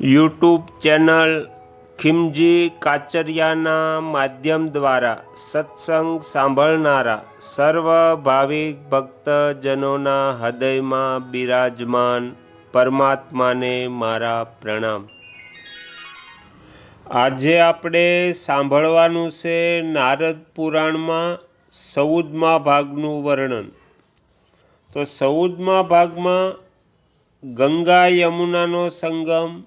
YouTube channel ખિમજી કાચરિયાના માધ્યમ દ્વારા સત્સંગ સાંભળનારા સર્વ ભાવિક ભક્તજનોના હૃદયમાં બિરાજમાન પરમાત્માને મારા પ્રણામ. આજે આપણે સાંભળવાનું છે નારદ પુરાણમાં ચૌદમા ભાગનું વર્ણન. તો ચૌદમા ભાગમાં ગંગા યમુનાનો સંગમ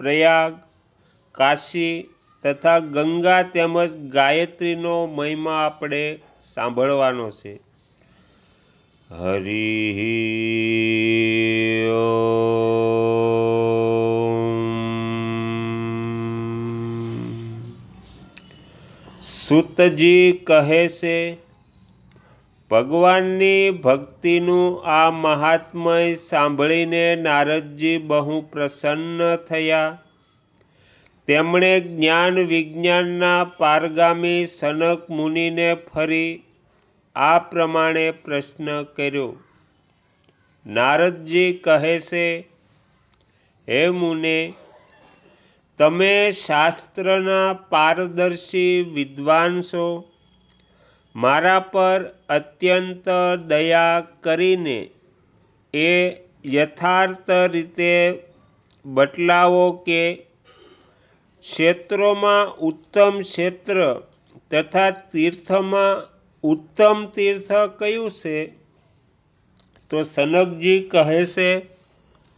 પ્રયાગ કાશી તથા ગંગા તેમજ ગાયત્રીનો મહિમા આપણે સાંભળવાનો છે. હરિ સુતજી કહે છે ભગવાનની ભક્તિનું આ મહાત્મય સાંભળીને નારદજી બહુ પ્રસન્ન થયા. તેમણે જ્ઞાન વિજ્ઞાનના પારગામી સનક મુનિને ફરી આ પ્રમાણે પ્રશ્ન કર્યો. નારદજી કહે છે, હે મુને, તમે શાસ્ત્રના પારદર્શી વિદ્વાન છો. મારા પર અત્યંત દયા કરીને એ યથાર્થ રીતે બટલાવો કે ક્ષેત્રોમાં ઉત્તમ ક્ષેત્ર તથા તીર્થમાં ઉત્તમ તીર્થ કયું છે? તો સનકજી કહે છે,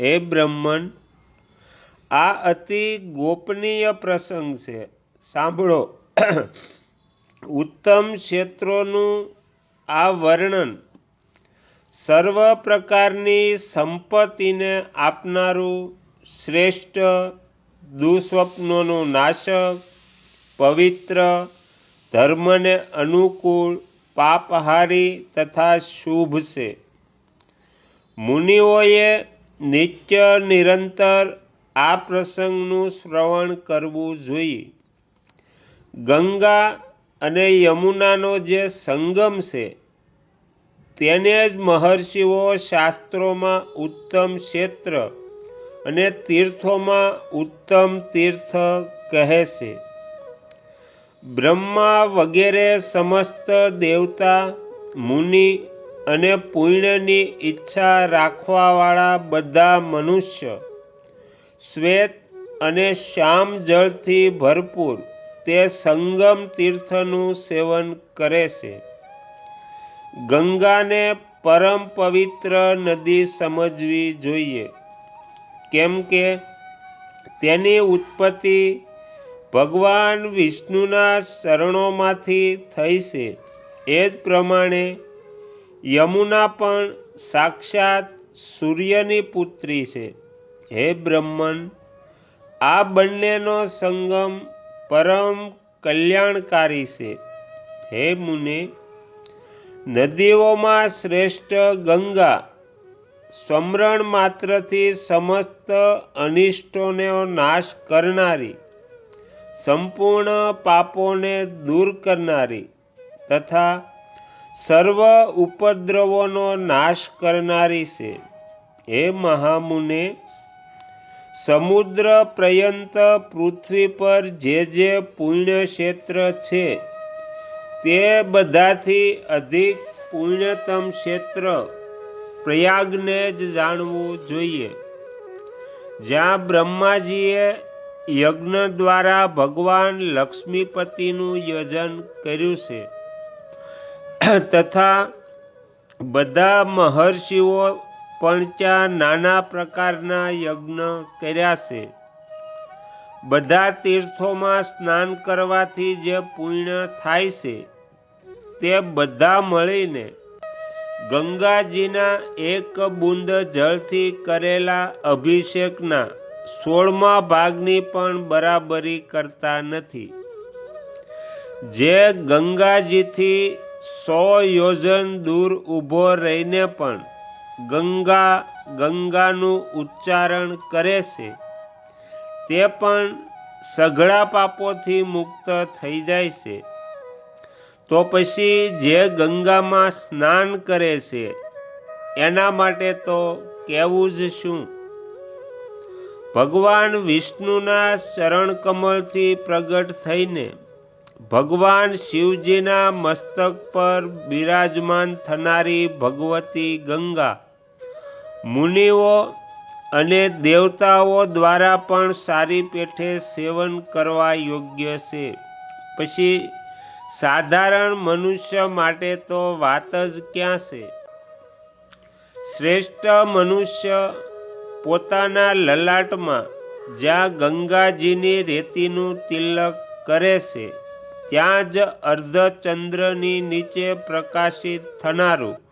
હે બ્રહ્મન, આ અતિ ગોપનીય પ્રસંગ છે. સાંભળો. ઉત્તમ ક્ષેત્રોનું આ વર્ણન સર્વ પ્રકારની સંપત્તિને આપનારું શ્રેષ્ઠ દુઃસ્વપ્નોનું નાશક, પવિત્ર, ધર્મને અનુકૂળ, પાપહારી તથા શુભ છે. મુનિઓએ નિત્ય નિરંતર આ પ્રસંગનું શ્રવણ કરવું જોઈએ. ગંગા અને યમુનાનો જે સંગમ છે, તેને જ મહર્ષિઓ શાસ્ત્રોમાં ઉત્તમ ક્ષેત્ર અને તીર્થોમાં ઉત્તમ તીર્થ કહે છે. બ્રહ્મા વગેરે સમસ્ત દેવતા, મુનિ અને પુણ્યની ઈચ્છા રાખવાવાળા બધા મનુષ્ય શ્વેત અને શ્યામ જળથી ભરપૂર તે સંગમ તીર્થનું સેવન કરે છે. ગંગાને પરમ પવિત્ર નદી સમજવી જોઈએ. કેમ કે તેની ઉત્પત્તિ ભગવાન વિષ્ણુના શરણોમાંથી થઈ છે. એ જ પ્રમાણે યમુના પણ સાક્ષાત સૂર્યની પુત્રી છે. હે બ્રહ્મન, આ બંનેનો સંગમ પરમ કલ્યાણકારી છે. હે મુને, નદીઓમાં શ્રેષ્ઠ ગંગા સ્મરણ માત્રથી સમસ્ત અનિષ્ટોનો નાશ કરનારી, સંપૂર્ણ પાપોને દૂર કરનારી તથા સર્વ ઉપદ્રવોનો નાશ કરનારી છે. હે મહામુને સમુદ્ર પર્યંત પૃથ્વી પર જે જે પુણ્ય ક્ષેત્ર છે, તે બધાથી અધિક પુણ્યતમ ક્ષેત્ર પ્રયાગને જ જાણવું જોઈએ. જ્યાં બ્રહ્માજીએ યજ્ઞ દ્વારા ભગવાન લક્ષ્મીપતિનું યજન કર્યું છે, તથા બધા મહર્ષિઓ ત્યાં નાના પ્રકારના યજ્ઞ કર્યા છે. બધા તીર્થોમાં સ્નાન કરવાથી જે પુણ્ય થાય છે, તે બધા મળીને ગંગાજીના એક બુંદ જળથી કરેલા અભિષેકના સોળમા ભાગની પણ બરાબરી કરતા નથી. જે ગંગાજીથી સો યોજન દૂર ઊભો રહીને પણ ગંગા ગંગાનું ઉચ્ચારણ કરે છે. તે પણ સઘળા પાપોથી મુક્ત થઈ જાય છે. તો પછી જે ગંગામાં સ્નાન કરે છે, એના માટે તો કહેવું જ શું? ભગવાન વિષ્ણુના ચરણ કમળથી પ્રગટ થઈને ભગવાન શિવજીના મસ્તક પર બિરાજમાન થનારી ભગવતી ગંગા મુનિઓ અને દેવતાઓ દ્વારા પણ સારી પેઠે સેવન કરવા યોગ્ય છે. પછી, સાધારણ મનુષ્ય માટે તો વાત જ ક્યાં છે? શ્રેષ્ઠ મનુષ્ય પોતાના લલાટમાં જ્યાં ગંગાજીની રેતીનું તિલક કરે છે, ત્યાં જ અર્ધચંદ્રની નીચે પ્રકાશિત થનારું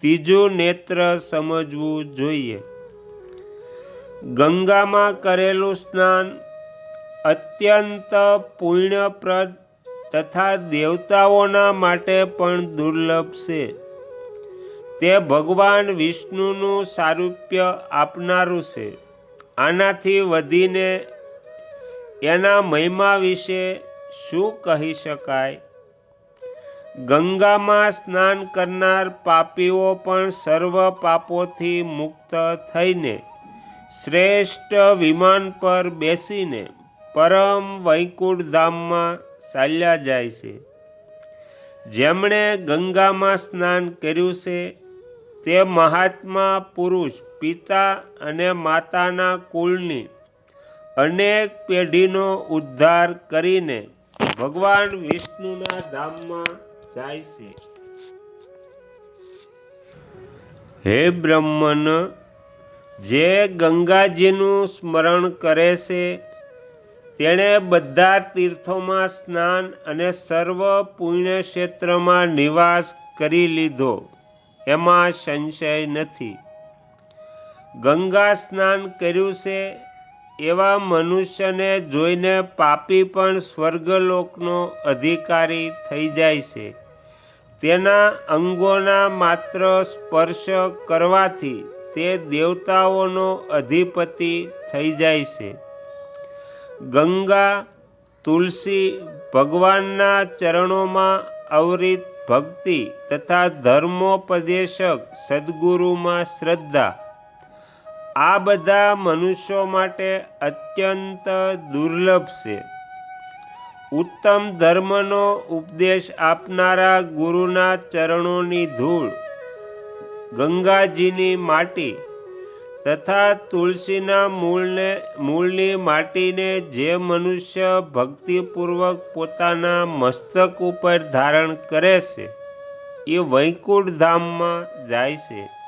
ત્રીજું નેત્ર સમજવું જોઈએ. ગંગામાં કરેલું સ્નાન અત્યંત પુણ્યપ્રદ તથા દેવતાઓના માટે પણ દુર્લભ છે. તે ભગવાન વિષ્ણુનું સારૂપ્ય આપનારું છે. આનાથી વધીને એના મહિમા વિશે શું કહી શકાય? ગંગામાં સ્નાન કરનાર પાપીઓ પણ સર્વ પાપોથી મુક્ત થઈને શ્રેષ્ઠ વિમાન પર બેસીને પરમ વૈકુંઠ ધામમાં ચાલ્યા જાય છે. જેમણે ગંગામાં સ્નાન કર્યું છે, તે મહાત્મા પુરુષ, પિતા અને માતાના કુળની અનેક પેઢીનો ઉદ્ધાર કરીને ભગવાન વિષ્ણુના ધામમાં જાય છે. હે બ્રહ્મન, જે ગંગાજીનું સ્મરણ કરે છે, તેણે બધા તીર્થોમાં સ્નાન અને સર્વ પુણ્ય ક્ષેત્રમાં નિવાસ કરી લીધો. એમાં સંશય નથી. ગંગા સ્નાન કર્યું છે એવા મનુષ્યને જોઈને પાપી પણ સ્વર્ગલોકનો અધિકારી થઈ જાય છે. તેના અંગોના માત્ર સ્પર્શ કરવાથી તે દેવતાઓનો અધિપતિ થઈ જાય છે. ગંગા, તુલસી, ભગવાનના ચરણોમાં અવરિત ભક્તિ તથા ધર્મોપદેશક સદગુરુમાં શ્રદ્ધા આ બધા મનુષ્યો માટે અત્યંત દુર્લભ છે. ઉત્તમ ધર્મનો ઉપદેશ આપનારા ગુરુના ચરણોની ધૂળ, ગંગાજીની માટી તથા તુલસીના મૂળને, મૂળની માટીને જે મનુષ્ય ભક્તિપૂર્વક પોતાના મસ્તક ઉપર ધારણ કરે છે, એ વૈકુંઠ ધામમાં જાય છે.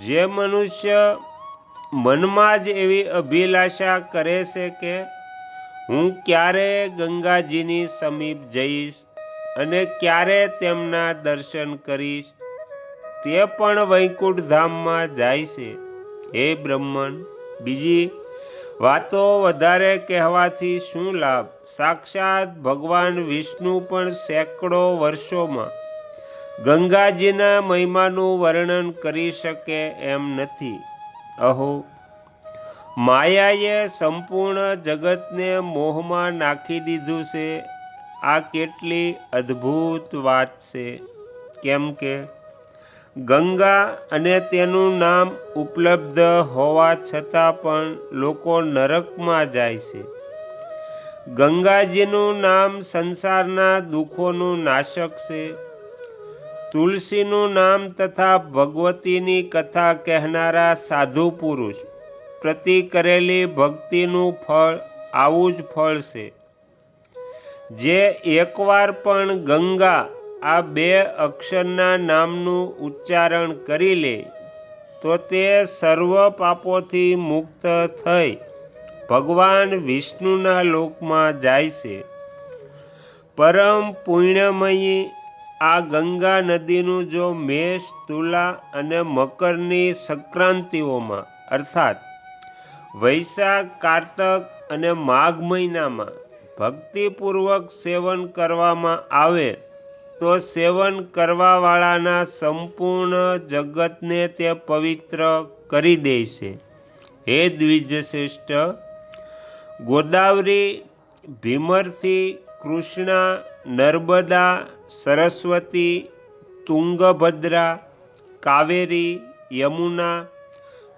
જે મનુષ્ય મનમાં જ એવી અભિલાષા કરે છે કે હું ક્યારે ગંગાજીની સમીપ જઈશ અને ક્યારે તેમના દર્શન કરીશ, તે પણ વૈકુંઠ ધામમાં જાય છે. હે બ્રહ્મન, બીજી વાતો વધારે કહેવાથી શું લાભ? સાક્ષાત ભગવાન વિષ્ણુ પણ સેંકડો વર્ષોમાં ગંગાજીના મહિમાનું વર્ણન કરી શકે એમ નથી. અહો, માયાએ સંપૂર્ણ જગતને મોહમાં નાખી દીધું છે. આ કેટલી અદ્ભુત વાત છે. કેમ કે ગંગા અને તેનું નામ ઉપલબ્ધ હોવા છતાં પણ લોકો નરકમાં જાય છે. ગંગાજીનું નામ સંસારના દુઃખોનું નાશક છે. તુલસીનું નામ તથા ભગવતીની કથા કહેનારા સાધુ પુરુષ પ્રતિ કરેલી ભક્તિનું ફળ આવું જ ફળ છે. જે એકવાર પણ ગંગા આ બે અક્ષરના નામનું ઉચ્ચારણ કરી લે, તો તે સર્વ પાપોથી મુક્ત થઈ ભગવાન વિષ્ણુના લોકમાં જાય છે. પરમ પુણ્યમયી આ ગંગા નદીનું જો મેષ, તુલા અને મકરની સંક્રાંતિઓમાં, અર્થાત વૈશાખ, કારતક અને માઘ મહિનામાં ભક્તિપૂર્વક સેવન કરવામાં આવે, તો સેવન કરવાવાળાના સંપૂર્ણ જગતને તે પવિત્ર કરી દે છે. હે દ્વિજશ્રેષ્ઠ, ગોદાવરી, ભીમરથી કૃષ્ણા, નર્મદા, સરસ્વતી, તુંગભદ્રા, કાવેરી, યમુના,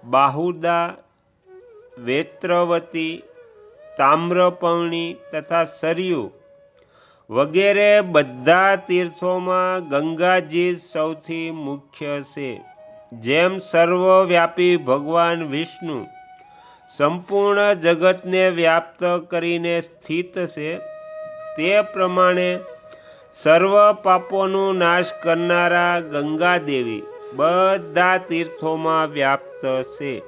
બાહુદા, વેત્રવતી, તામ્રપર્ણી તથા સરયુ વગેરે બધા તીર્થોમાં ગંગાજી સૌથી મુખ્ય છે. જેમ સર્વવ્યાપી ભગવાન વિષ્ણુ સંપૂર્ણ જગતને વ્યાપ્ત કરીને સ્થિત છે તે પ્રમાણે સર્વ પાપોનો નાશ કરનારા ગંગા દેવી બધા તીર્થોમાં વ્યાપ્ત છે.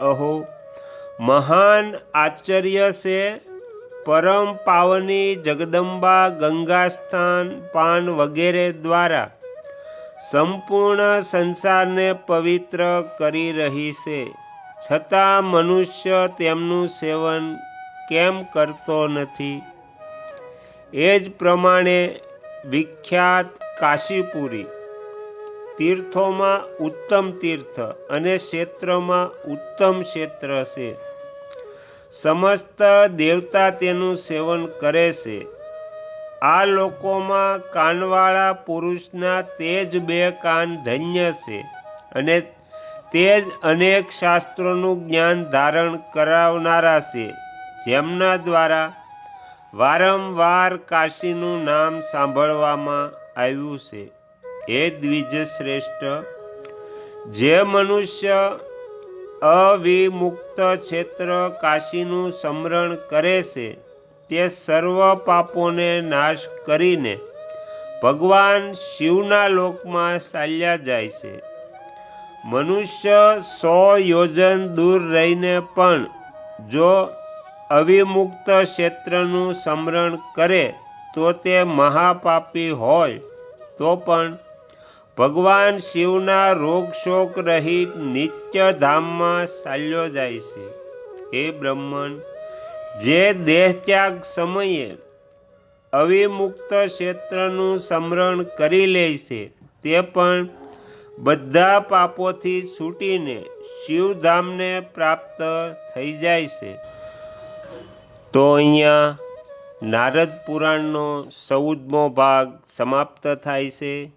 અહો, મહાન આશ્ચર્ય છે. પરમ પાવની જગદંબા ગંગા સ્થાન પાન વગેરે દ્વારા સંપૂર્ણ સંસારને પવિત્ર કરી રહી છે. છતાં મનુષ્ય તેમનું સેવન કેમ કરતો નથી? એ જ પ્રમાણે વિખ્યાત કાશીપુરી. તીર્થોમાં ઉત્તમ તીર્થ અને ક્ષેત્રમાં ઉત્તમ ક્ષેત્ર છે. સમસ્ત દેવતા તેનું સેવન કરે છે. આ લોકોમાં કાનવાળા પુરુષના તે જ બે કાન ધન્ય છે અને તે જ અનેક શાસ્ત્રોનું જ્ઞાન ધારણ કરાવનારા છે. જેમના દ્વારા વારંવાર કાશીનું નામ સાંભળવામાં આવ્યું છે. હે દ્વિજ શ્રેષ્ઠ જે મનુષ્ય અવિમુક્ત ક્ષેત્ર કાશીનું સ્મરણ કરે છે, તે સર્વ પાપોને નાશ કરીને ભગવાન શિવના લોકમાં ચાલ્યા જાય છે. મનુષ્ય સો યોજન દૂર રહીને પણ જો અવિમુક્ત ક્ષેત્રનું સ્મરણ કરે તો તે મહાપાપી હોય. તો પણ ભગવાન શિવના રોગ શોક રહિત નિત્ય ધામમાં ચાલ્યો જાય છે. હે બ્રહ્મન, જે દેહ ત્યાગ સમયે અવિમુક્ત ક્ષેત્રનું સ્મરણ કરી લે છે, તે પણ બધા પાપોથી છૂટીને શિવધામને પ્રાપ્ત થઈ જાય છે. તો અહીંયા નારદ પુરાણનો ચૌદમો ભાગ સમાપ્ત થાય છે.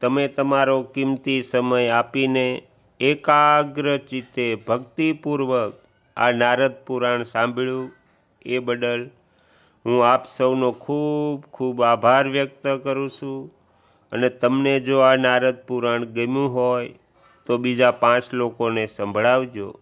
તમે તમારો કિંમતી સમય આપીને એકાગ્ર ચિત્તે ભક્તિપૂર્વક આ નારદ પુરાણ સાંભળ્યું. એ બદલ હું આપ સૌનો ખૂબ ખૂબ આભાર વ્યક્ત કરું છું. અને તમને જો આ નારદ પુરાણ ગમ્યું હોય તો બીજા પાંચ લોકોને સંભળાવજો.